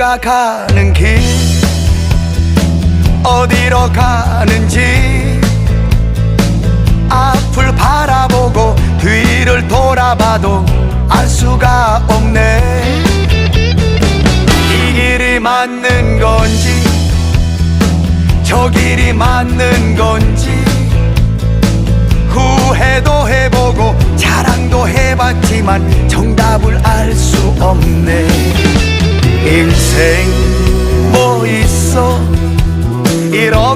올라가는 길 어디로 가는지 앞을 바라보고 뒤를 돌아봐도 알 수가 없네. 이 길이 맞는 건지 저 길이 맞는 건지 후회도 해보고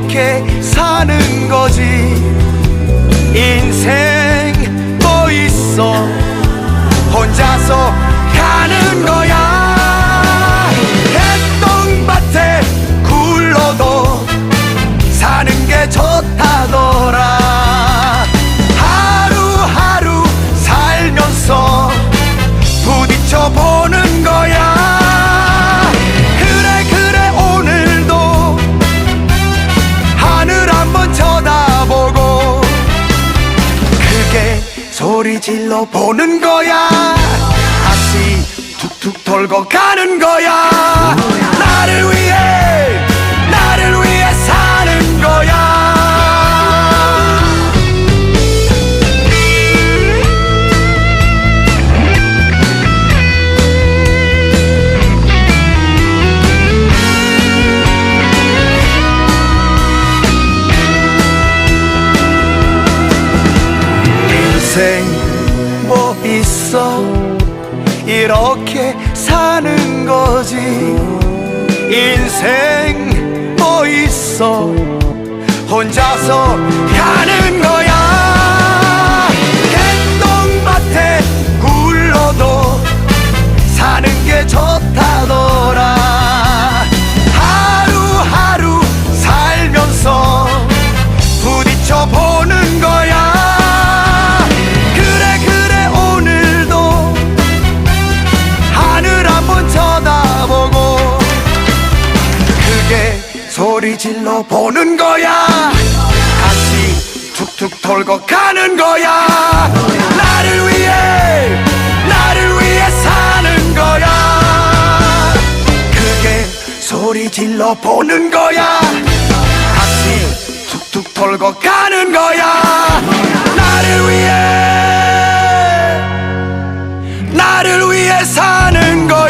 이렇게 사는 거지. 인생 뭐 있어. 혼자서 가는 거야. 개똥밭에 굴러도 사는 게 좋다더라 크게 소리 질러 보는 거야. 다시 툭툭 돌고 가는 거야. 나를 위해 인생 뭐 있어? 이렇게 사는 거지. 인생 뭐 있어? 혼자서 가는 소리 질러 보는 거야. 다시 툭툭 돌고 가는 거야. 나를 위해 나를 위해 사는 거야. 크게 소리 질러 보는 거야. 다시 툭툭 돌고 가는 거야. 나를 위해 나를 위해 사는 거야